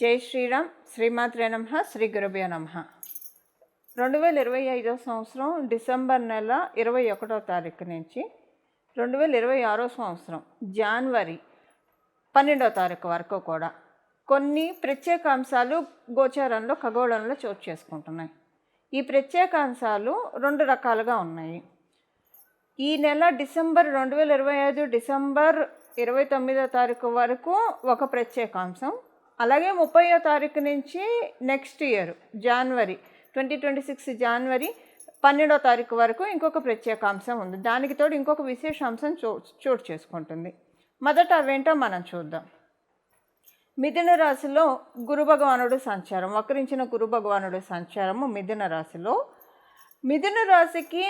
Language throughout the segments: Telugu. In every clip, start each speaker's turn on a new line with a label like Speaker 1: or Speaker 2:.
Speaker 1: జై శ్రీరామ్. శ్రీమాత్రే నమ. శ్రీ గురుభ్యో నమ. రెండు వేల ఇరవై ఐదో సంవత్సరం డిసెంబర్ నెల ఇరవై ఒకటో తారీఖు నుంచి రెండు వేల ఇరవై ఆరో సంవత్సరం జనవరి పన్నెండో తారీఖు వరకు కూడా కొన్ని ప్రత్యేక అంశాలు గోచారంలో ఖగోళంలో చోటు చేసుకుంటున్నాయి. ఈ ప్రత్యేక అంశాలు రెండు రకాలుగా ఉన్నాయి. ఈ నెల డిసెంబర్ రెండు వేల ఇరవై ఐదు డిసెంబర్ ఇరవై తొమ్మిదో తారీఖు వరకు ఒక ప్రత్యేకాంశం అలాగే ముప్పయో తారీఖు నుంచి next year January twenty twenty six జనవరి పన్నెండో తారీఖు వరకు ఇంకొక ప్రత్యేకాంశం ఉంది. దానికి తోడు ఇంకొక విశేషాంశం చో చోటు చేసుకుంటుంది. మొదట అవేంటో మనం చూద్దాం. మిథున రాశిలో గురు భగవానుడు సంచారం. వక్రించిన గురు భగవానుడు సంచారము మిథున రాశిలో. మిథున రాశికి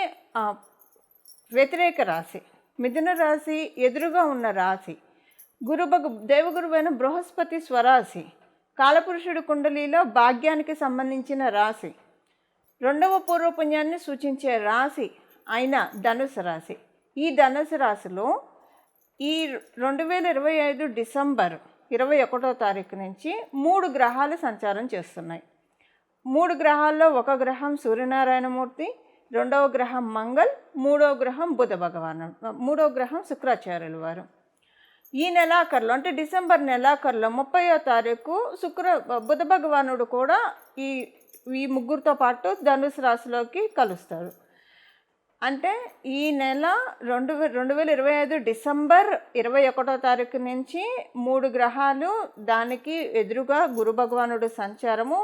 Speaker 1: వ్యతిరేక రాశి. మిథున రాశి ఎదురుగా ఉన్న రాశి గురుబగు దేవగురువైన బృహస్పతి స్వరాశి కాలపురుషుడు కుండలిలో భాగ్యానికి సంబంధించిన రాశి. రెండవ పూర్వపుణ్యాన్ని సూచించే రాశి అయిన ధనుసు రాశి. ఈ ధనుసు రాశిలో ఈ రెండు వేల ఇరవై ఐదు డిసెంబర్ ఇరవై ఒకటో తారీఖు నుంచి మూడు గ్రహాలు సంచారం చేస్తున్నాయి. మూడు గ్రహాల్లో ఒక గ్రహం సూర్యనారాయణమూర్తి రెండవ గ్రహం మంగళ్ మూడవ గ్రహం బుధ భగవాను మూడవ గ్రహం శుక్రాచార్యుల వారు. ఈ నెలాఖరులో అంటే డిసెంబర్ నెలాఖరులో ముప్పయో తారీఖు శుక్ర బుధ భగవానుడు కూడా ఈ ఈ ముగ్గురితో పాటు ధనుసు రాశిలోకి కలుస్తారు. అంటే ఈ నెల రెండు రెండు వేల ఇరవై ఐదు డిసెంబర్ ఇరవై ఒకటో తారీఖు నుంచి మూడు గ్రహాలు దానికి ఎదురుగా గురు భగవానుడు సంచారము.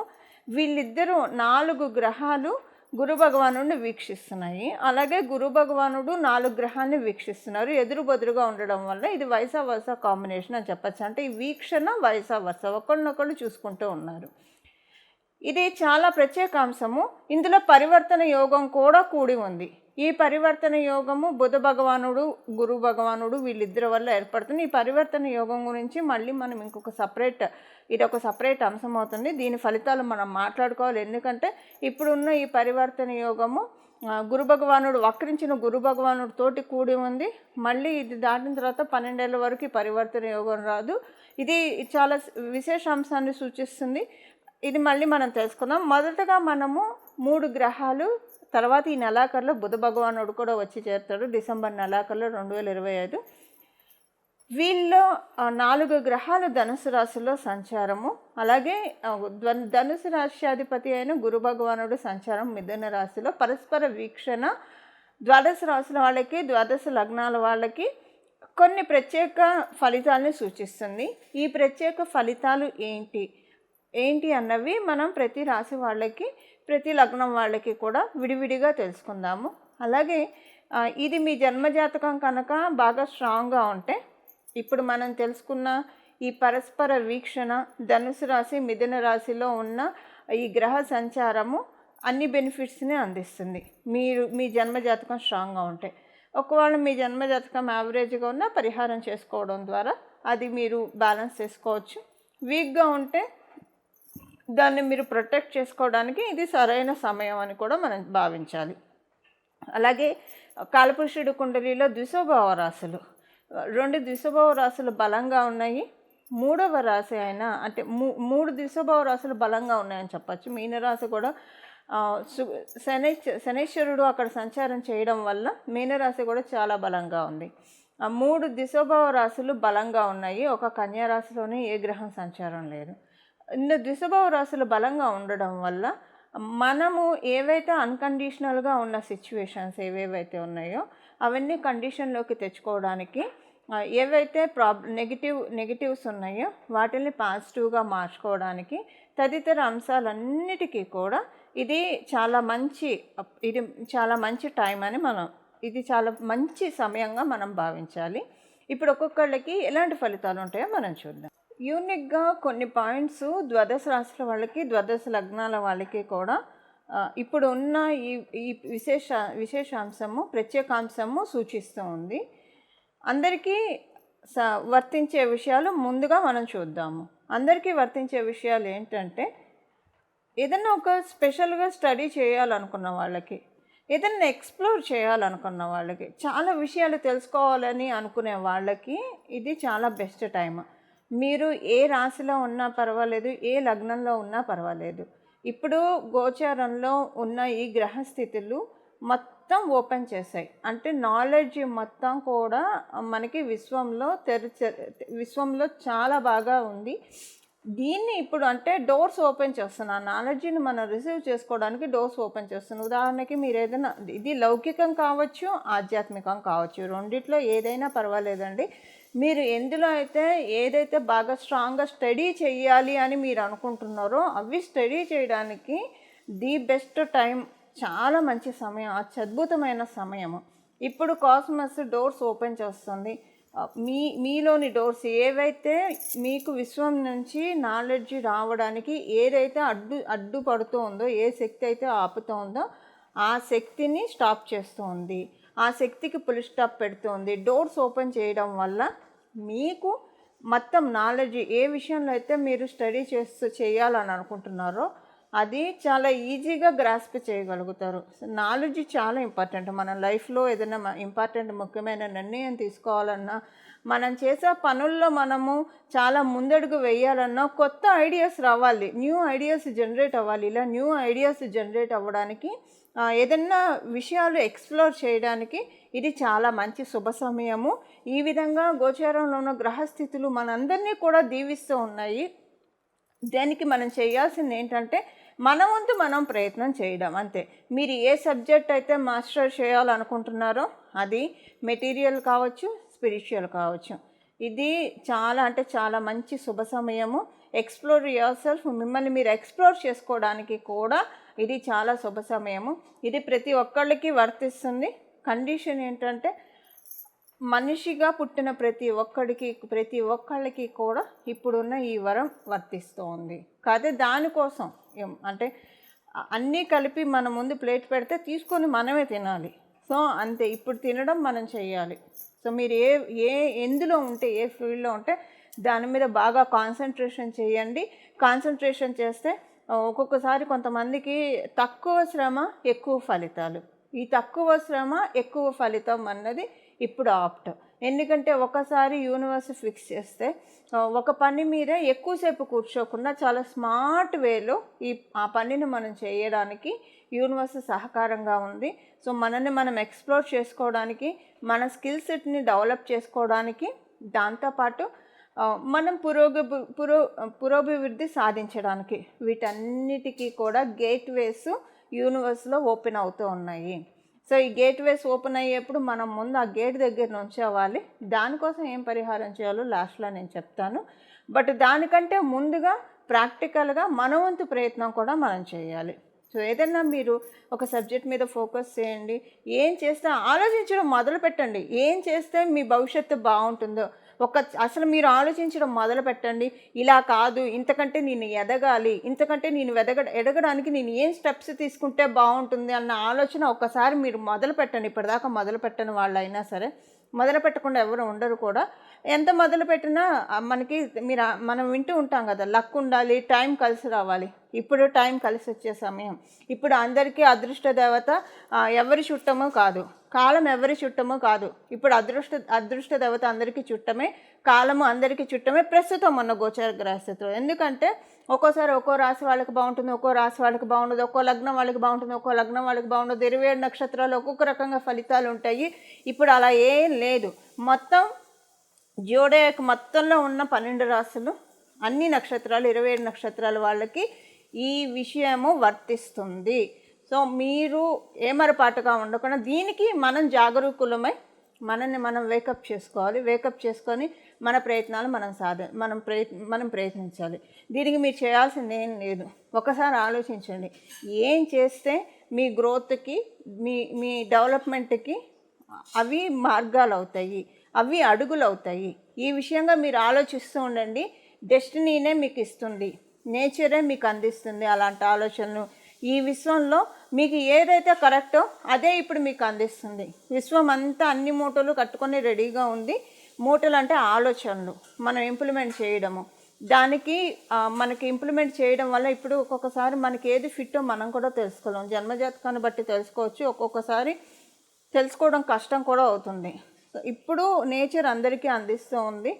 Speaker 1: వీళ్ళిద్దరూ నాలుగు గ్రహాలు గురు భగవానుడిని వీక్షిస్తున్నాయి. అలాగే గురు భగవానుడు నాలుగు గ్రహాన్ని వీక్షిస్తున్నారు. ఎదురు బదురుగా ఉండడం వల్ల ఇది వయసా వరుస కాంబినేషన్ అని చెప్పచ్చు. అంటే ఈ వీక్షణ వయసా వరుస ఒకళ్ళనొకళ్ళు చూసుకుంటూ ఉన్నారు. ఇది చాలా ప్రత్యేక అంశము ఇందులో పరివర్తన యోగం కూడా కూడి ఉంది. ఈ పరివర్తన యోగము బుధ భగవానుడు గురు భగవానుడు వీళ్ళిద్దరి వల్ల ఏర్పడుతుంది. ఈ పరివర్తన యోగం గురించి మళ్ళీ మనం ఇంకొక సపరేట్ ఇది ఒక సపరేట్ అంశం అవుతుంది. దీని ఫలితాలు మనం మాట్లాడుకోవాలి. ఎందుకంటే ఇప్పుడున్న ఈ పరివర్తన యోగము గురు భగవానుడు వక్రించిన గురు భగవానుడు తోటి కూడి ఉంది. మళ్ళీ ఇది దాటిన తర్వాత పన్నెండేళ్ళ వరకు ఈ పరివర్తన యోగం రాదు. ఇది చాలా విశేష అంశాన్ని సూచిస్తుంది. ఇది మళ్ళీ మనం తెలుసుకుందాం. మొదటగా మనము మూడు గ్రహాలు తర్వాత ఈ నెలాఖరులో బుధ భగవానుడు కూడా వచ్చి చేరుతాడు. డిసెంబర్ నెలాఖరులో రెండు వేల ఇరవై ఐదు. వీళ్ళలో నాలుగు గ్రహాలు ధనుసు రాశిలో సంచారము. అలాగే ధనుసు రాశ్యాధిపతి అయిన గురు భగవానుడు సంచారం మిథున రాశిలో. పరస్పర వీక్షణ ద్వాదశ రాశుల వాళ్ళకి ద్వాదశ లగ్నాల వాళ్ళకి కొన్ని ప్రత్యేక ఫలితాలను సూచిస్తుంది. ఈ ప్రత్యేక ఫలితాలు ఏంటి? ఏంటి అన్నవి మనం ప్రతి రాశి వాళ్ళకి ప్రతి లగ్నం వాళ్ళకి కూడా విడివిడిగా తెలుసుకుందాము. అలాగే ఇది మీ జన్మజాతకం కనుక బాగా స్ట్రాంగ్గా ఉంటే ఇప్పుడు మనం తెలుసుకున్న ఈ పరస్పర వీక్షణ ధనుసు రాశి మిథున రాశిలో ఉన్న ఈ గ్రహ సంచారము అన్ని బెనిఫిట్స్ని అందిస్తుంది. మీరు మీ జన్మజాతకం స్ట్రాంగ్గా ఉంటే. ఒకవేళ మీ జన్మజాతకం యావరేజ్గా ఉన్న పరిహారం చేసుకోవడం ద్వారా అది మీరు బ్యాలెన్స్ చేసుకోవచ్చు. వీక్గా ఉంటే దాన్ని మీరు ప్రొటెక్ట్ చేసుకోవడానికి ఇది సరైన సమయం అని కూడా మనం భావించాలి. అలాగే కాలపురుషుడు కుండలిలో ద్విశోభావ రాశులు. రెండు ద్విశోభావ రాశులు బలంగా ఉన్నాయి. మూడవ రాశి అయినా అంటే మూ మూడు ద్విశోభావ రాశులు బలంగా ఉన్నాయని చెప్పచ్చు. మీనరాశి కూడా ఆ, సు శనైశ్వరుడు అక్కడ సంచారం చేయడం వల్ల మీనరాశి కూడా చాలా బలంగా ఉంది. ఆ మూడు దిశోభావ రాశులు బలంగా ఉన్నాయి. ఒక కన్యా రాశిలోనే ఏ గ్రహం సంచారం లేదు. ద్విస్వభావ రాశులు బలంగా ఉండడం వల్ల మనము ఏవైతే అన్కండిషనల్గా ఉన్న సిచ్యువేషన్స్ ఏవేవైతే ఉన్నాయో అవన్నీ కండిషన్లోకి తెచ్చుకోవడానికి ఏవైతే ప్రాబ్ నెగిటివ్ నెగిటివ్స్ ఉన్నాయో వాటిని పాజిటివ్గా మార్చుకోవడానికి తదితర అంశాలన్నిటికీ కూడా ఇది చాలా మంచి ఇది చాలా మంచి టైం అని మనం ఇది చాలా మంచి సమయంగా మనం భావించాలి. ఇప్పుడు ఒక్కొక్కళ్ళకి ఎలాంటి ఫలితాలు ఉంటాయో మనం చూద్దాం. యూనిక్గా కొన్ని పాయింట్స్ ద్వాదశ రాశుల వాళ్ళకి ద్వాదశ లగ్నాల వాళ్ళకి కూడా ఇప్పుడు ఉన్న ఈ ఈ విశేష విశేషాంశము ప్రత్యేకాంశము సూచిస్తూ ఉంది. అందరికీ స వర్తించే విషయాలు ముందుగా మనం చూద్దాము. అందరికీ వర్తించే విషయాలు ఏంటంటే ఏదైనా ఒక స్పెషల్గా స్టడీ చేయాలనుకున్న వాళ్ళకి ఏదైనా ఎక్స్ప్లోర్ చేయాలనుకున్న వాళ్ళకి చాలా విషయాలు తెలుసుకోవాలని అనుకునే వాళ్ళకి ఇది చాలా బెస్ట్ టైం మీరు ఏ రాశిలో ఉన్నా పర్వాలేదు ఏ లగ్నంలో ఉన్నా పర్వాలేదు. ఇప్పుడు గోచారంలో ఉన్న ఈ గ్రహస్థితులు మొత్తం ఓపెన్ చేశాయి. అంటే నాలెడ్జ్ మొత్తం కూడా మనకి విశ్వంలో తెరిచ విశ్వంలో చాలా బాగా ఉంది. దీన్ని ఇప్పుడు అంటే డోర్స్ ఓపెన్ చేస్తున్నా నాలెడ్జ్ని మనం రిసీవ్ చేసుకోవడానికి డోర్స్ ఓపెన్ చేస్తున్నాం. ఉదాహరణకి మీరు ఏదైనా ఇది లౌకికం కావచ్చు ఆధ్యాత్మికం కావచ్చు. రెండిట్లో ఏదైనా పర్వాలేదండి. మీరు ఎందులో అయితే ఏదైతే బాగా స్ట్రాంగ్గా స్టడీ చేయాలి అని మీరు అనుకుంటున్నారో అవి స్టడీ చేయడానికి ది బెస్ట్ టైం చాలా మంచి సమయం అత్యద్భుతమైన సమయము. ఇప్పుడు కాస్మస్ డోర్స్ ఓపెన్ చేస్తుంది. మీ మీలోని డోర్స్ ఏవైతే మీకు విశ్వం నుంచి నాలెడ్జ్ రావడానికి ఏదైతే అడ్డు అడ్డుపడుతూ ఉందో ఏ శక్తి అయితే ఆపుతూ ఉందో ఆ శక్తిని స్టాప్ చేస్తుంది. ఆ శక్తికి పులి స్టాప్ పెడుతుంది. డోర్స్ ఓపెన్ చేయడం వల్ల మీకు మొత్తం నాలెడ్జ్ ఏ విషయంలో అయితే మీరు స్టడీ చేస్తూ చేయాలని అనుకుంటున్నారో అది చాలా ఈజీగా గ్రాస్ప్ చేయగలుగుతారు. నాలెడ్జ్ చాలా ఇంపార్టెంట్. మన లైఫ్లో ఏదైనా ఇంపార్టెంట్ ముఖ్యమైన నిర్ణయం తీసుకోవాలన్నా మనం చేసే పనుల్లో మనము చాలా ముందడుగు వేయాలన్నా కొత్త ఐడియాస్ రావాలి. న్యూ ఐడియాస్ జనరేట్ అవ్వాలి. ఇలా న్యూ ఐడియాస్ జనరేట్ అవ్వడానికి ఏదన్నా విషయాలు ఎక్స్ప్లోర్ చేయడానికి ఇది చాలా మంచి శుభ సమయము. ఈ విధంగా గోచారంలో ఉన్న గ్రహస్థితులు మనందరినీ కూడా దీవిస్తూ ఉన్నాయి. దానికి మనం చేయాల్సింది ఏంటంటే మన వంతు మనం ప్రయత్నం చేయడం అంతే. మీరు ఏ సబ్జెక్ట్ అయితే మాస్టర్ చేయాలనుకుంటున్నారో అది మెటీరియల్ కావచ్చు స్పిరిచువల్ కావచ్చు. ఇది చాలా అంటే చాలా మంచి శుభ సమయము. ఎక్స్ప్లోర్ యువర్ సెల్ఫ్ మిమ్మల్ని మీరు ఎక్స్ప్లోర్ చేసుకోవడానికి కూడా ఇది చాలా శుభ సమయము. ఇది ప్రతి ఒక్కళ్ళకి వర్తిస్తుంది. కండిషన్ ఏంటంటే మనిషిగా పుట్టిన ప్రతి ఒక్కడికి ప్రతి ఒక్కళ్ళకి కూడా ఇప్పుడున్న ఈ వరం వర్తిస్తోంది. కాదే దానికోసం అంటే అన్నీ కలిపి మన ముందు ప్లేట్ పెడితే తీసుకొని మనమే తినాలి. సో అంతే ఇప్పుడు తినడం మనం చేయాలి సో మీరు ఏ ఏ ఎందులో ఉంటే ఏ ఫీల్డ్లో ఉంటే దాని మీద బాగా కాన్సన్ట్రేషన్ చేయండి. కాన్సన్ట్రేషన్ చేస్తే ఒక్కొక్కసారి కొంతమందికి తక్కువ శ్రమ ఎక్కువ ఫలితాలు. ఈ తక్కువ శ్రమ ఎక్కువ ఫలితం అన్నది ఇప్పుడు ఆప్ట్. ఎందుకంటే ఒకసారి యూనివర్స్ ఫిక్స్ చేస్తే ఒక పని మీద ఎక్కువసేపు కూర్చోకుండా చాలా స్మార్ట్ వేలో ఈ ఆ పనిని మనం చేయడానికి యూనివర్స్ సహకారంగా ఉంది. సో మనల్ని మనం ఎక్స్ప్లోర్ చేసుకోవడానికి మన స్కిల్ సెట్ని డెవలప్ చేసుకోవడానికి దాంతోపాటు మనం పురోగ పురో పురోభివృద్ధి సాధించడానికి వీటన్నిటికీ కూడా గేట్వేస్ యూనివర్స్లో ఓపెన్ అవుతూ ఉన్నాయి. సో ఈ గేట్వేస్ ఓపెన్ అయ్యేప్పుడు మనం ముందు ఆ గేట్ దగ్గర నుంచోవాలి దానికోసం ఏం పరిహారం చేయాలో లాస్ట్లో నేను చెప్తాను. బట్ దానికంటే ముందుగా ప్రాక్టికల్గా మన వంతు ప్రయత్నం కూడా మనం చేయాలి. సో ఏదైనా మీరు ఒక సబ్జెక్ట్ మీద ఫోకస్ చేయండి. ఏం చేస్తే ఆలోచించడం మొదలు పెట్టండి ఏం చేస్తే మీ భవిష్యత్తు బాగుంటుందో ఒక అసలు మీరు ఆలోచించడం మొదలు పెట్టండి. ఇలా కాదు ఇంతకంటే నేను ఎదగాలి ఇంతకంటే నేను ఎదగ ఎదగడానికి నేను ఏం స్టెప్స్ తీసుకుంటే బాగుంటుంది అన్న ఆలోచన ఒకసారి మీరు మొదలు పెట్టండి. ఇప్పటిదాకా మొదలు పెట్టని వాళ్ళు అయినా సరే మొదలు పెట్టకుండా ఎవరు ఉండరు కూడా. ఎంత మొదలు పెట్టినా మనకి మీరు మనం వింటూ ఉంటాం కదా లక్ ఉండాలి టైం కలిసి రావాలి. ఇప్పుడు టైం కలిసి వచ్చే సమయం. ఇప్పుడు అందరికీ అదృష్ట దేవత ఎవరి చుట్టమో కాదు. కాలం ఎవరి చుట్టమో కాదు. ఇప్పుడు అదృష్ట అదృష్ట దేవత అందరికీ చుట్టమే కాలము అందరికీ చుట్టమే ప్రస్తుతం ఉన్న గోచర గ్రహస్థితిలో. ఎందుకంటే ఒక్కోసారి ఒక్కో రాశి వాళ్ళకి బాగుంటుంది ఒక్కో రాశి వాళ్ళకి బాగుండదు ఒక్కో లగ్నం వాళ్ళకి బాగుంటుంది ఒక్కో లగ్నం వాళ్ళకి బాగుండదు. ఇరవై ఏడు నక్షత్రాలు ఒక్కొక్క రకంగా ఫలితాలు ఉంటాయి. ఇప్పుడు అలా ఏం లేదు. మొత్తం జోడేక్ మొత్తంలో ఉన్న పన్నెండు రాశులు అన్ని నక్షత్రాలు ఇరవై ఏడు నక్షత్రాల వాళ్ళకి ఈ విషయము వర్తిస్తుంది. సో మీరు ఏమరపాటుగా ఉండకుండా దీనికి మనం జాగరూకులమై మనల్ని మనం వేకప్ చేసుకోవాలి. వేకప్ చేసుకొని మన ప్రయత్నాలు మనం సాధ మనం ప్రయత్ మనం ప్రయత్నించాలి. దీనికి మీరు చేయాల్సింది ఏం లేదు. ఒకసారి ఆలోచించండి. ఏం చేస్తే మీ గ్రోత్కి మీ మీ డెవలప్మెంట్కి అవి మార్గాలు అవుతాయి అవి అడుగులు అవుతాయి ఈ విషయంగా మీరు ఆలోచిస్తూ ఉండండి. డెస్టినీనే మీకు ఇస్తుంది. నేచరే మీకు అందిస్తుంది. అలాంటి ఆలోచనలు ఈ విశ్వంలో మీకు ఏదైతే కరెక్టో అదే ఇప్పుడు మీకు అందిస్తుంది. విశ్వం అంతా అన్ని మూటలు కట్టుకొని రెడీగా ఉంది. మూటలు అంటే ఆలోచనలు మనం ఇంప్లిమెంట్ చేయడము. దానికి మనకి ఇంప్లిమెంట్ చేయడం వల్ల ఇప్పుడు ఒక్కొక్కసారి మనకి ఏది ఫిట్టో మనం కూడా తెలుసుకోలేం. జన్మజాతకాన్ని బట్టి తెలుసుకోవచ్చు. ఒక్కొక్కసారి తెలుసుకోవడం కష్టం కూడా అవుతుంది. ఇప్పుడు నేచర్ అందరికీ అందిస్తూ ఉంది.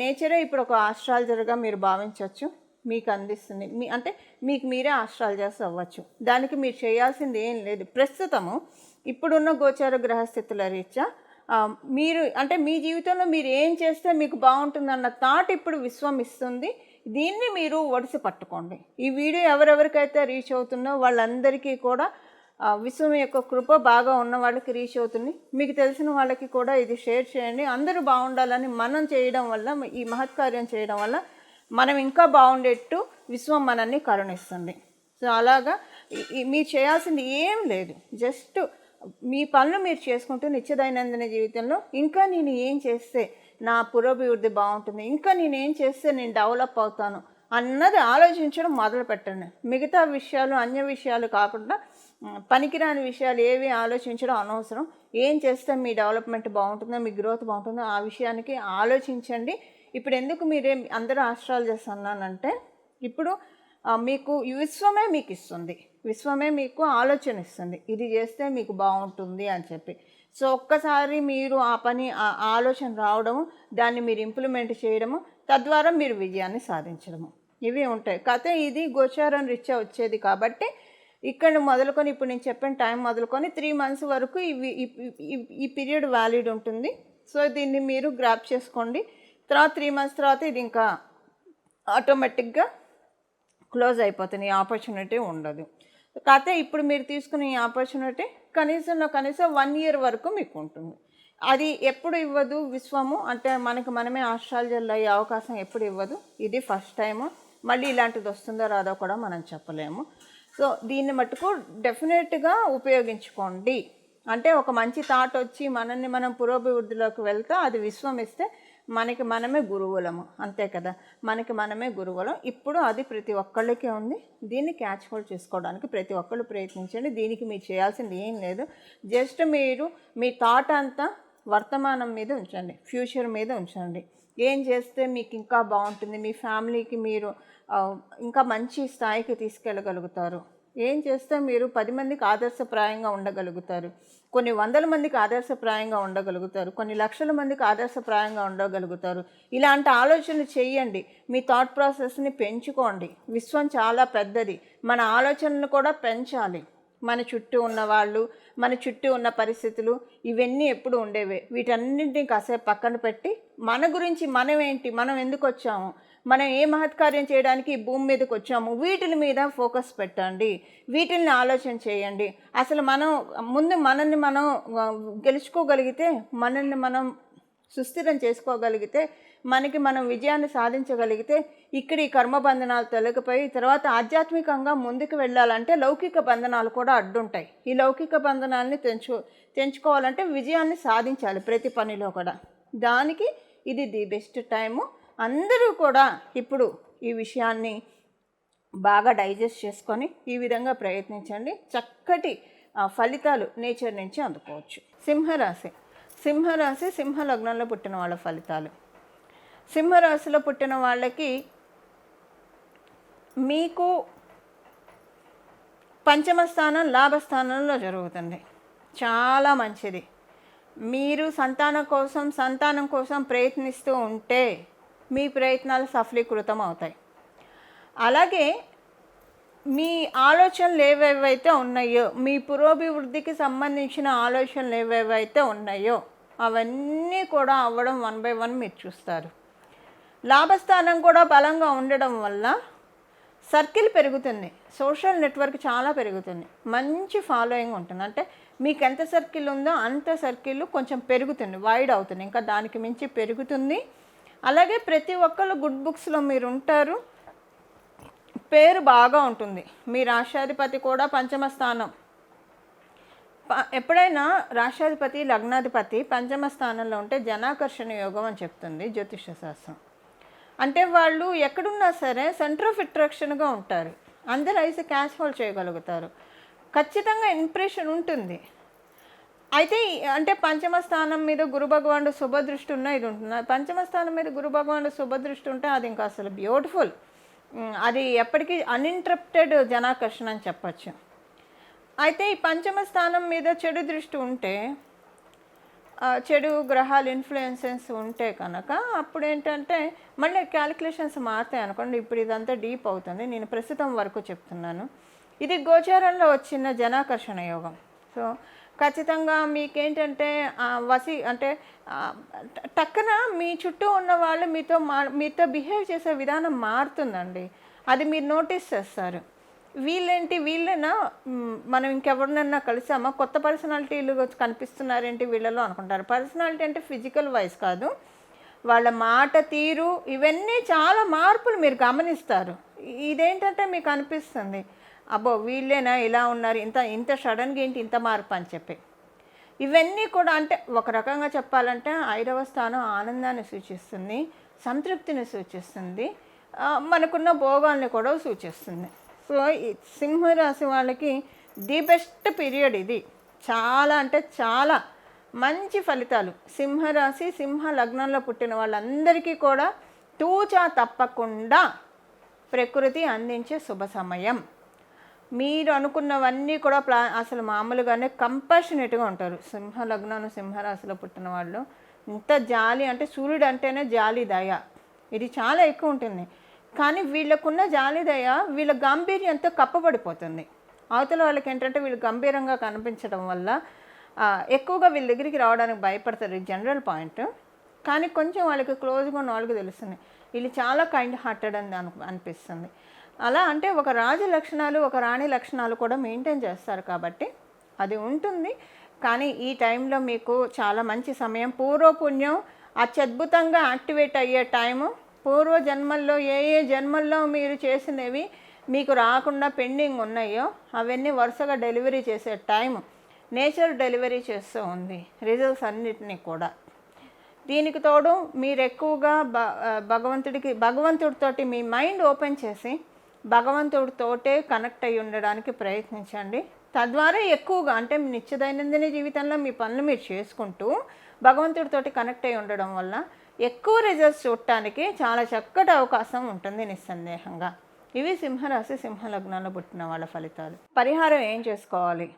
Speaker 1: నేచరే ఇప్పుడు ఒక ఆస్ట్రాలజర్గా మీరు భావించవచ్చు మీకు అందిస్తుంది మీ అంటే మీకు మీరే ఆస్ట్రాలజర్స్ అవ్వచ్చు. దానికి మీరు చేయాల్సింది ఏం లేదు. ప్రస్తుతము ఇప్పుడున్న గోచార గ్రహస్థితుల రీత్యా మీరు అంటే మీ జీవితంలో మీరు ఏం చేస్తే మీకు బాగుంటుందన్న థాట్ ఇప్పుడు విశ్వం ఇస్తుంది. దీన్ని మీరు ఒడిసి పట్టుకోండి. ఈ వీడియో ఎవరెవరికైతే రీచ్ అవుతుందో వాళ్ళందరికీ కూడా విశ్వం యొక్క కృప బాగా ఉన్న వాళ్ళకి రీచ్ అవుతుంది. మీకు తెలిసిన వాళ్ళకి కూడా ఇది షేర్ చేయండి. అందరూ బాగుండాలని మనం చేయడం వల్ల ఈ మహత్కార్యం చేయడం వల్ల మనం ఇంకా బాగుండేట్టు విశ్వం మనల్ని కరుణిస్తుంది. సో అలాగా మీరు చేయాల్సింది ఏం లేదు. జస్ట్ మీ పనులు మీరు చేసుకుంటూ నిత్యదైనందిన జీవితంలో ఇంకా నేను ఏం చేస్తే నా పురోభివృద్ధి బాగుంటుంది ఇంకా నేను ఏం చేస్తే నేను డెవలప్ అవుతాను అన్నది ఆలోచించడం మొదలు పెట్టండి. మిగతా విషయాలు అన్య విషయాలు కాకుండా పనికిరాని విషయాలు ఏవి ఆలోచించడం అనవసరం. ఏం చేస్తే మీ డెవలప్మెంట్ బాగుంటుందో మీ గ్రోత్ బాగుంటుందో ఆ విషయానికి ఆలోచించండి. ఇప్పుడు ఎందుకు మీరే అందరూ ఆస్ట్రాలజర్స్ అన్నానంటే ఇప్పుడు మీకు విశ్వమే మీకు ఇస్తుంది విశ్వమే మీకు ఆలోచన ఇస్తుంది ఇది చేస్తే మీకు బాగుంటుంది అని చెప్పి. సో ఒక్కసారి మీరు ఆ పని ఆ ఆలోచన రావడము దాన్ని మీరు ఇంప్లిమెంట్ చేయడము తద్వారా మీరు విజయాన్ని సాధించడము. ఇవి ఉంటాయి. కథ ఇది గోచారం రీత్యా వచ్చేది కాబట్టి ఇక్కడ మొదలుకొని ఇప్పుడు నేను చెప్పిన టైం మొదలుకొని త్రీ మంత్స్ వరకు ఇవి ఈ- ఈ- ఈ పీరియడ్ వ్యాలిడ్ ఉంటుంది. సో దీన్ని మీరు గ్రాప్ చేసుకోండి. తర్వాత త్రీ మంత్స్ తర్వాత ఇది ఇంకా ఆటోమేటిక్గా క్లోజ్ అయిపోతుంది ఈ ఆపర్చునిటీ ఉండదు. కాకపోతే ఇప్పుడు మీరు తీసుకున్న ఈ ఆపర్చునిటీ కనీసంలో కనీసం వన్ ఇయర్ వరకు మీకు ఉంటుంది. అది ఎప్పుడు ఇవ్వదు విశ్వము అంటే మనకి మనమే ఆస్ట్రాలజర్లు అయ్యే అవకాశం ఎప్పుడు ఇవ్వదు. ఇది ఫస్ట్ టైము. మళ్ళీ ఇలాంటిది వస్తుందో రాదో కూడా మనం చెప్పలేము. సో దీన్ని మటుకు డెఫినెట్గా ఉపయోగించుకోండి. అంటే ఒక మంచి థాట్ వచ్చి మనల్ని మనం పురోభివృద్ధిలోకి వెళ్తే అది విశ్వం ఇస్తే మనకి మనమే గురువులము. అంతే కదా? మనకి మనమే గురువులం. ఇప్పుడు అది ప్రతి ఒక్కళ్ళకి ఉంది. దీన్ని క్యాచ్ హోల్డ్ చేసుకోవడానికి ప్రతి ఒక్కళ్ళు ప్రయత్నించండి. దీనికి మీరు చేయాల్సింది ఏం లేదు. జస్ట్ మీరు మీ థాట్ అంతా వర్తమానం మీద ఉంచండి. ఫ్యూచర్ మీద ఉంచండి. ఏం చేస్తే మీకు ఇంకా బాగుంటుంది? మీ ఫ్యామిలీకి మీరు ఇంకా మంచి స్థాయికి తీసుకెళ్ళగలుగుతారు. ఏం చేస్తే మీరు పది మందికి ఆదర్శప్రాయంగా ఉండగలుగుతారు? కొన్ని వందల మందికి ఆదర్శప్రాయంగా ఉండగలుగుతారు. కొన్ని లక్షల మందికి ఆదర్శప్రాయంగా ఉండగలుగుతారు. ఇలాంటి ఆలోచనలు చేయండి. మీ థాట్ ప్రాసెస్ని పెంచుకోండి. విశ్వం చాలా పెద్దది. మన ఆలోచనలు కూడా పెంచాలి. మన చుట్టూ ఉన్న వాళ్ళు మన చుట్టూ ఉన్న పరిస్థితులు ఇవన్నీ ఎప్పుడు ఉండేవే. వీటన్నింటినీ కాసేపు పక్కన పెట్టి మన గురించి మనం ఏంటి మనం ఎందుకు వచ్చాము? మనం ఏ మహత్కార్యం చేయడానికి భూమి మీదకి వచ్చాము వీటిల మీద ఫోకస్ పెట్టండి. వీటిల్ని ఆలోచన చేయండి. అసలు మనం ముందు మనల్ని మనం గెలుచుకోగలిగితే మనల్ని మనం సుస్థిరం చేసుకోగలిగితే మనకి మనం విజయాన్ని సాధించగలిగితే ఇక్కడ ఈ కర్మ బంధనాలు తొలగిపోయి తర్వాత ఆధ్యాత్మికంగా ముందుకు వెళ్ళాలంటే లౌకిక బంధనాలు కూడా అడ్డుంటాయి. ఈ లౌకిక బంధనాలని తెంచు తెంచుకోవాలంటే విజయాన్ని సాధించాలి ప్రతి పనిలో కూడా. దానికి ఇది ది బెస్ట్ టైము. అందరూ కూడా ఇప్పుడు ఈ విషయాన్ని బాగా డైజెస్ట్ చేసుకొని ఈ విధంగా ప్రయత్నించండి. చక్కటి ఆ, ఫలితాలు నేచర్ నుంచి అందుకోవచ్చు. సింహరాశి. సింహరాశి సింహ లగ్నంలో పుట్టిన వాళ్ళ ఫలితాలు. సింహరాశిలో పుట్టిన వాళ్ళకి మీకు పంచమ స్థానం లాభస్థానంలో జరుగుతుంది. చాలా మంచిది. మీరు సంతానం కోసం సంతానం కోసం ప్రయత్నిస్తూ ఉంటే మీ ప్రయత్నాలు సఫలీకృతం అవుతాయి అలాగే మీ ఆలోచనలు ఏవేవైతే ఉన్నాయో మీ పురోభివృద్ధికి సంబంధించిన ఆలోచనలు ఏవేవైతే ఉన్నాయో అవన్నీ కూడా అవ్వడం వన్ బై వన్ మీరు చూస్తారు. లాభస్థానం కూడా బలంగా ఉండడం వల్ల సర్కిల్ పెరుగుతుంది. సోషల్ నెట్వర్క్ చాలా పెరుగుతుంది. మంచి ఫాలోయింగ్ ఉంటుంది. అంటే మీకు ఎంత సర్కిల్ ఉందో అంత సర్కిల్ కొంచెం పెరుగుతుంది వైడ్ అవుతుంది. ఇంకా దానికి మించి పెరుగుతుంది. అలాగే ప్రతి ఒక్కళ్ళు గుడ్ బుక్స్లో మీరు ఉంటారు పేరు బాగా ఉంటుంది. మీ రాష్ట్రాధిపతి కూడా పంచమ స్థానం. ప- ఎప్పుడైనా రాష్ట్రాధిపతి లగ్నాధిపతి పంచమ స్థానంలో ఉంటే జనాకర్షణ యోగం అని చెప్తుంది జ్యోతిష శాస్త్రం. అంటే వాళ్ళు ఎక్కడున్నా సరే సెంటర్ ఆఫ్ అట్రాక్షన్గా ఉంటారు. అందరు ఐస్ క్యాష్ హోల్డ్ చేయగలుగుతారు. ఖచ్చితంగా ఇంప్రెషన్ ఉంటుంది. అయితే అంటే పంచమ స్థానం మీద గురు భగవానుడు శుభదృష్టి ఉన్న ఇది ఉంటుంది. పంచమ స్థానం మీద గురు భగవానుడు శుభదృష్టి ఉంటే అది ఇంకా అసలు బ్యూటిఫుల్ అది ఎప్పటికీ అన్ఇంటరప్టెడ్ జనాకర్షణ అని చెప్పచ్చు. అయితే ఈ పంచమ స్థానం మీద చెడు దృష్టి ఉంటే చెడు గ్రహాలు ఇన్ఫ్లుయెన్సెస్ ఉంటే కనుక అప్పుడు ఏంటంటే మళ్ళీ క్యాలిక్యులేషన్స్ మారుతాయి అనుకోండి. ఇప్పుడు ఇదంతా డీప్ అవుతుంది. నేను ప్రస్తుతం వరకు చెప్తున్నాను. ఇది గోచారంలో వచ్చిన జనాకర్షణ యోగం. సో ఖచ్చితంగా మీకేంటంటే వసి అంటే టక్కన మీ చుట్టూ ఉన్న వాళ్ళు మీతో మా మీతో బిహేవ్ చేసే విధానం మారుతుందండి. అది మీరు నోటీస్ చేస్తారు. వీళ్ళేంటి వీళ్ళైనా మనం ఇంకెవరినన్నా కలిసామా? కొత్త పర్సనాలిటీలు కనిపిస్తున్నారేంటి వీళ్ళలో అనుకుంటారు. పర్సనాలిటీ అంటే ఫిజికల్ వైజ్ కాదు. వాళ్ళ మాట తీరు ఇవన్నీ చాలా మార్పులు మీరు గమనిస్తారు. ఇదేంటంటే మీకు అనిపిస్తుంది? అబ్బో వీళ్ళేనా? ఇలా ఉన్నారు. ఇంత ఇంత సడన్గా ఏంటి ఇంత మార్పు అని చెప్పి. ఇవన్నీ కూడా అంటే ఒక రకంగా చెప్పాలంటే ఐదవ స్థానం ఆనందాన్ని సూచిస్తుంది సంతృప్తిని సూచిస్తుంది మనకున్న భోగాల్ని కూడా సూచిస్తుంది. సో ఈ సింహరాశి వాళ్ళకి ది బెస్ట్ పీరియడ్ ఇది. చాలా అంటే చాలా మంచి ఫలితాలు. సింహరాశి సింహ లగ్నంలో పుట్టిన వాళ్ళందరికీ కూడా తూచా తప్పకుండా ప్రకృతి అందించే శుభ సమయం. మీరు అనుకున్నవన్నీ కూడా ప్లా అసలు మామూలుగానే కంపాషనేట్గా ఉంటారు. సింహ లగ్నం సింహరాశిలో పుట్టిన వాళ్ళు. ఇంత జాలి అంటే సూర్యుడు అంటేనే జాలి దయ. ఇది చాలా ఎక్కువ ఉంటుంది. కానీ వీళ్ళకున్న జాలి దయ వీళ్ళ గాంభీర్యంతో కప్పబడిపోతుంది. అవతల వాళ్ళకి ఏంటంటే వీళ్ళు గంభీరంగా కనిపించడం వల్ల ఎక్కువగా వీళ్ళ దగ్గరికి రావడానికి భయపడతారు. General point. కానీ కొంచెం వాళ్ళకి క్లోజ్గా ఉన్న వాళ్ళకి తెలుస్తుంది. వీళ్ళు చాలా కైండ్ హార్టెడ్ అని అను అనిపిస్తుంది. అలా అంటే ఒక రాజు లక్షణాలు ఒక రాణి లక్షణాలు కూడా మెయింటైన్ చేస్తారు కాబట్టి అది ఉంటుంది. కానీ ఈ టైంలో మీకు చాలా మంచి సమయం. పూర్వపుణ్యం అత్యద్భుతంగా యాక్టివేట్ అయ్యే టైము. పూర్వ జన్మల్లో ఏ ఏ జన్మల్లో మీరు చేసినవి మీకు రాకుండా పెండింగ్ ఉన్నాయో అవన్నీ వరుసగా డెలివరీ చేసే టైం నేచర్ డెలివరీ చేస్తూ ఉంది రిజల్ట్స్ అన్నిటినీ కూడా. దీనికి తోడు మీరు ఎక్కువగా భగవంతుడికి భగవంతుడితోటి మీ మైండ్ ఓపెన్ చేసి భగవంతుడితోటే కనెక్ట్ అయి ఉండడానికి ప్రయత్నించండి. తద్వారా ఎక్కువగా అంటే మీ నిత్య దైనందిన జీవితంలో మీ పనులు మీరు చేసుకుంటూ భగవంతుడితోటి కనెక్ట్ అయి ఉండడం వల్ల ఎక్కువ రిజల్ట్స్ చూడటానికి చాలా చక్కటి అవకాశం ఉంటుంది నిస్సందేహంగా. ఇవి సింహరాశి సింహ లగ్నంలో పుట్టిన వాళ్ళ ఫలితాలు. పరిహారం ఏం చేసుకోవాలి?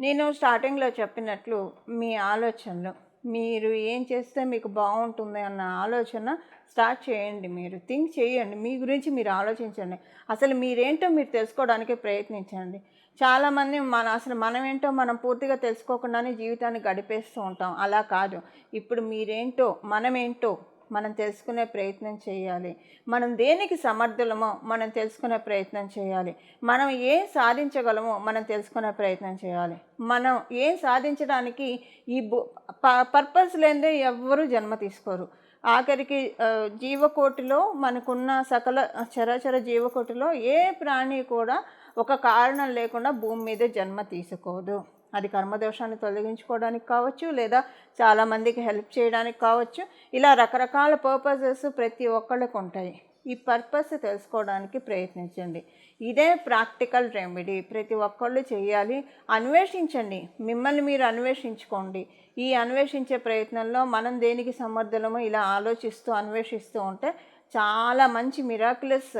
Speaker 1: నేను స్టార్టింగ్లో చెప్పినట్లు మీ ఆలోచనలు. మీరు ఏం చేస్తే మీకు బాగుంటుంది అన్న ఆలోచన స్టార్ట్ చేయండి మీరు. థింక్ చేయండి. మీ గురించి మీరు ఆలోచించండి. అసలు మీరేంటో మీరు తెలుసుకోవడానికి ప్రయత్నించండి. చాలామంది మన అసలు మనం ఏంటో మనం పూర్తిగా తెలుసుకోకుండానే జీవితాన్ని గడిపేస్తూ ఉంటాం. అలా కాదు. ఇప్పుడు మీరేంటో మనమేంటో మనం తెలుసుకునే ప్రయత్నం చేయాలి. మనం దేనికి సమర్థులమో మనం తెలుసుకునే ప్రయత్నం చేయాలి. మనం ఏం సాధించగలమో మనం తెలుసుకునే ప్రయత్నం చేయాలి. మనం ఏం సాధించడానికి ఈ పర్పస్ లేనిదే ఎవ్వరూ జన్మ తీసుకోరు. ఆఖరికి జీవకోటిలో మనకున్న సకల చరాచర జీవకోటిలో ఏ ప్రాణి కూడా ఒక కారణం లేకుండా భూమి మీద జన్మ తీసుకోదు. అది కర్మదోషాన్ని తొలగించుకోవడానికి కావచ్చు లేదా చాలామందికి హెల్ప్ చేయడానికి కావచ్చు. ఇలా రకరకాల పర్పజెస్ ప్రతి ఒక్కళ్ళకు ఉంటాయి. ఈ పర్పస్ తెలుసుకోవడానికి ప్రయత్నించండి. ఇదే ప్రాక్టికల్ రెమెడీ. ప్రతి ఒక్కళ్ళు చేయాలి. అన్వేషించండి. మిమ్మల్ని మీరు అన్వేషించుకోండి. ఈ అన్వేషించే ప్రయత్నంలో మనం దేనికి సమర్థులమో ఇలా ఆలోచిస్తూ అన్వేషిస్తూ ఉంటే చాలా మంచి మిరాకులస్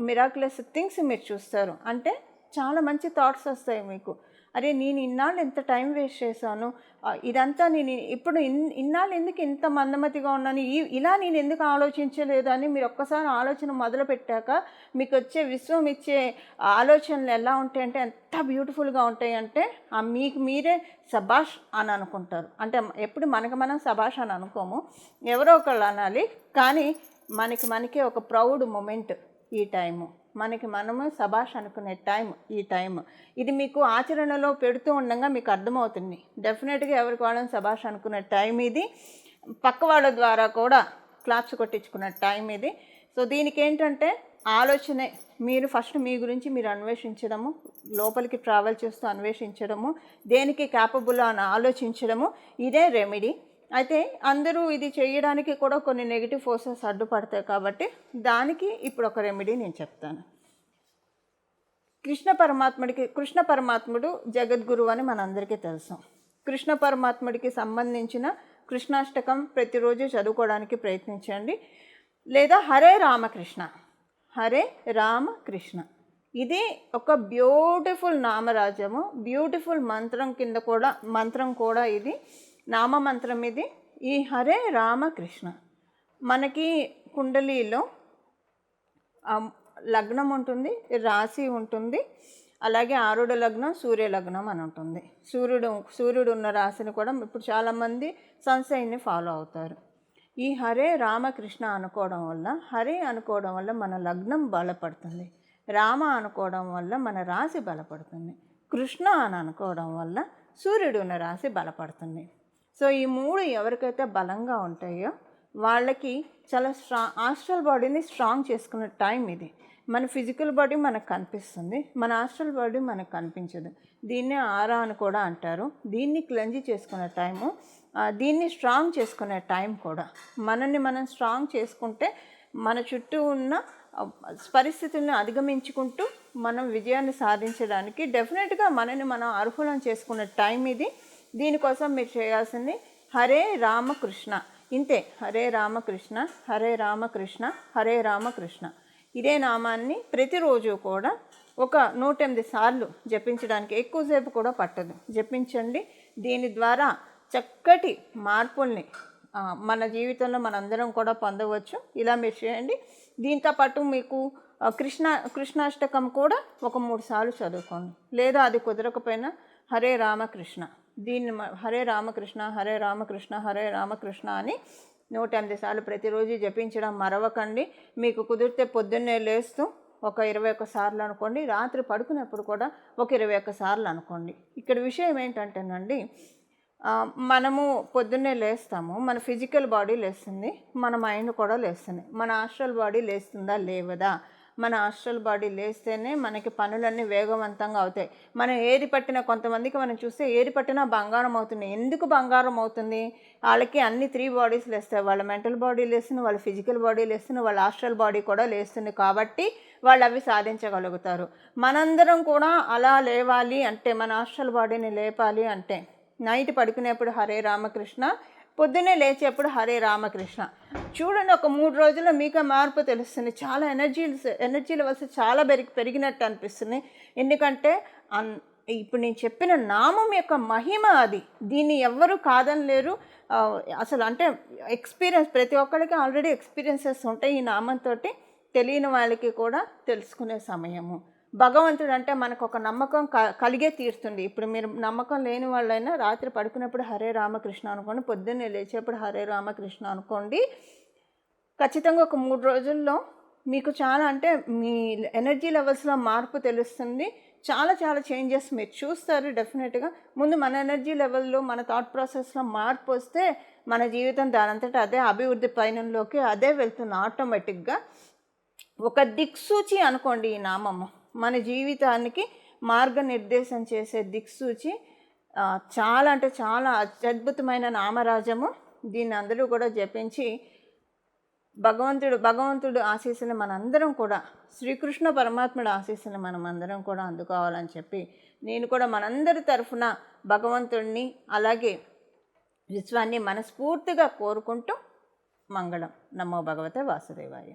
Speaker 1: మిరాకులస్ థింగ్స్ మీరు చూస్తారు. అంటే చాలా మంచి థాట్స్ వస్తాయి మీకు. అరే నేను ఇన్నాళ్ళు ఎంత టైం వేస్ట్ చేశాను? ఇదంతా నేను ఇప్పుడు ఇన్ ఇన్నాళ్ళు ఎందుకు ఇంత మందమతిగా ఉన్నాను? ఈ ఇలా నేను ఎందుకు ఆలోచించలేదు అని మీరు ఒక్కసారి ఆలోచన మొదలు పెట్టాక మీకు వచ్చే విశ్వం ఇచ్చే ఆలోచనలు ఎలా ఉంటాయంటే ఎంత బ్యూటిఫుల్గా ఉంటాయి అంటే ఆ మీకు మీరే సబాష్ అని అనుకుంటారు. అంటే ఎప్పుడు మనకు మనం సబాష్ అని అనుకోము. ఎవరో ఒకళ్ళు అనాలి. కానీ మనకి మనకే ఒక ప్రౌడ్ మూమెంట్ ఈ టైము మనకి మనము సభాష్ అనుకునే టైం ఈ టైం ఇది మీకు ఆచరణలో పెడుతూ ఉండగా మీకు అర్థమవుతుంది. డెఫినెట్గా ఎవరికి వాళ్ళని సభాష్ అనుకునే టైం ఇది. పక్క వాళ్ళ ద్వారా కూడా క్లాప్స్ కొట్టించుకున్న టైం ఇది. సో దీనికి ఏంటంటే ఆలోచనే. మీరు ఫస్ట్ మీ గురించి మీరు అన్వేషించడము లోపలికి ట్రావెల్ చేస్తూ అన్వేషించడము దేనికి క్యాపబుల్ అని ఆలోచించడము ఇదే రెమెడీ అయితే అందరూ ఇది చేయడానికి కూడా కొన్ని నెగిటివ్ ఫోర్సెస్ అడ్డుపడతాయి కాబట్టి దానికి ఇప్పుడు ఒక రెమెడీ నేను చెప్తాను. కృష్ణ పరమాత్ముడికి కృష్ణ పరమాత్ముడు జగద్గురువు అని మనందరికీ తెలుసు. కృష్ణ పరమాత్ముడికి సంబంధించిన కృష్ణాష్టకం ప్రతిరోజు చదువుకోవడానికి ప్రయత్నించండి. లేదా హరే రామకృష్ణ హరే రామకృష్ణ. ఇది ఒక బ్యూటిఫుల్ నామరాజ్యము బ్యూటిఫుల్ మంత్రం కింద కూడా మంత్రం కూడా ఇది. నామమంత్రం ఇది ఈ హరే రామకృష్ణ. మనకి కుండలీలో లగ్నం ఉంటుంది రాశి ఉంటుంది అలాగే ఆరుడ లగ్నం సూర్య లగ్నం అని ఉంటుంది. సూర్యుడు సూర్యుడు ఉన్న రాశిని కూడా ఇప్పుడు చాలామంది సన్సైన్ని ఫాలో అవుతారు. ఈ హరే రామకృష్ణ అనుకోవడం వల్ల హరే అనుకోవడం వల్ల మన లగ్నం బలపడుతుంది. రామ అనుకోవడం వల్ల మన రాశి బలపడుతుంది. కృష్ణ అని అనుకోవడం వల్ల సూర్యుడు ఉన్న రాశి బలపడుతుంది. సో ఈ మూడు ఎవరికైతే బలంగా ఉంటాయో వాళ్ళకి చాలా స్ట్రా ఆస్ట్రల్ బాడీని స్ట్రాంగ్ చేసుకునే టైం ఇది. మన ఫిజికల్ బాడీ మనకు కనిపిస్తుంది. మన ఆస్ట్రల్ బాడీ మనకు కనిపించదు. దీన్నే ఆరా అని కూడా అంటారు. దీన్ని క్లెంజ్ చేసుకునే టైము దీన్ని స్ట్రాంగ్ చేసుకునే టైం కూడా. మనల్ని మనం స్ట్రాంగ్ చేసుకుంటే మన చుట్టూ ఉన్న పరిస్థితులను అధిగమించుకుంటూ మనం విజయాన్ని సాధించడానికి డెఫినెట్గా మనని మనం అర్హులం చేసుకునే టైం ఇది. దీనికోసం మీరు చేయాల్సింది హరే రామకృష్ణ. ఇంతే హరే రామకృష్ణ హరే రామకృష్ణ హరే రామకృష్ణ. ఇదే నామాన్ని ప్రతిరోజు కూడా ఒక నూట ఎనిమిది సార్లు జపించడానికి ఎక్కువసేపు కూడా పట్టదు. జపించండి. దీని ద్వారా చక్కటి మార్పుల్ని మన జీవితంలో మనందరం కూడా పొందవచ్చు. ఇలా మీరు చేయండి. దీంతో పాటు మీకు కృష్ణ కృష్ణాష్టకం కూడా ఒక మూడు సార్లు చదువుకోండి. లేదా అది కుదరకపోయినా హరే రామకృష్ణ. దీన్ని హరే రామకృష్ణ హరే రామకృష్ణ హరే రామకృష్ణ అని నూట ఎనిమిది సార్లు ప్రతిరోజు జపించడం మరవకండి. మీకు కుదిరితే పొద్దున్నే లేస్తూ ఒక ఇరవై ఒక్క సార్లు అనుకోండి. రాత్రి పడుకునేప్పుడు కూడా ఒక ఇరవై ఒక్క సార్లు అనుకోండి. ఇక్కడ విషయం ఏంటంటేనండి మనము పొద్దున్నే లేస్తాము. మన ఫిజికల్ బాడీ లేస్తుంది. మన మైండ్ కూడా లేస్తుంది. మన ఆస్ట్రల్ బాడీ లేస్తుందా లేవదా? మన ఆస్ట్రల్ బాడీ లేస్తేనే మనకి పనులన్నీ వేగవంతంగా అవుతాయి. మనం ఏది పట్టిన కొంతమందికి మనం చూస్తే ఏది పట్టినా బంగారం అవుతుంది. ఎందుకు బంగారం అవుతుంది? వాళ్ళకి అన్ని త్రీ బాడీస్ లేస్తాయి. వాళ్ళ మెంటల్ బాడీ లేస్తుంది వాళ్ళ ఫిజికల్ బాడీ లేస్తుంది వాళ్ళ ఆస్ట్రల్ బాడీ కూడా లేస్తుంది కాబట్టి వాళ్ళు అవి సాధించగలుగుతారు. మనందరం కూడా అలా లేవాలి అంటే మన ఆస్ట్రల్ బాడీని లేపాలి అంటే నైట్ పడుకునేప్పుడు హరే రామకృష్ణ పొద్దున్నే లేచేప్పుడు హరే రామకృష్ణ. చూడండి ఒక మూడు రోజుల్లో మీకు మార్పు తెలుస్తుంది. చాలా ఎనర్జీ ఎనర్జీ లెవెల్స్ చాలా పెరిగి పెరిగినట్టు అనిపిస్తుంది. ఎందుకంటే అన్ ఇప్పుడు నేను చెప్పిన నామం యొక్క మహిమ అది. దీన్ని ఎవ్వరూ కాదనలేరు లేరు. అసలు అంటే ఎక్స్పీరియన్స్ ప్రతి ఒక్కరికి ఆల్రెడీ ఎక్స్పీరియన్సెస్ ఉంటాయి ఈ నామంతో తెలియని వాళ్ళకి కూడా తెలుసుకునే సమయము. భగవంతుడు అంటే మనకు ఒక నమ్మకం క కలిగే తీరుతుంది. ఇప్పుడు మీరు నమ్మకం లేని వాళ్ళైనా రాత్రి పడుకున్నప్పుడు హరే రామకృష్ణ అనుకోండి పొద్దున్నే లేచేప్పుడు హరే రామకృష్ణ అనుకోండి ఖచ్చితంగా ఒక మూడు రోజుల్లో మీకు చాలా అంటే మీ ఎనర్జీ లెవెల్స్లో మార్పు తెలుస్తుంది. చాలా చాలా చేంజెస్ మీరు చూస్తారు డెఫినెట్గా. ముందు మన ఎనర్జీ లెవెల్లో మన థాట్ ప్రాసెస్లో మార్పు వస్తే మన జీవితం దానంతటా అదే అభివృద్ధి పయనంలోకి అదే వెళ్తుంది ఆటోమేటిక్గా. ఒక దిక్సూచి అనుకోండి ఈ నామము. మన జీవితానికి మార్గనిర్దేశం చేసే దిక్సూచి చాలా అంటే చాలా అత్యద్భుతమైన నామరాజము. దీన్ని అందరూ కూడా జపించి భగవంతుడు భగవంతుడు ఆశీస్సులు మనందరం కూడా శ్రీకృష్ణ పరమాత్ముడు ఆశీస్సులు మనం అందరం కూడా అందుకోవాలని చెప్పి నేను కూడా మనందరి తరఫున భగవంతుడిని అలాగే విశ్వాన్ని మనస్ఫూర్తిగా కోరుకుంటూ మంగళం. నమో భగవతే వాసుదేవాయ.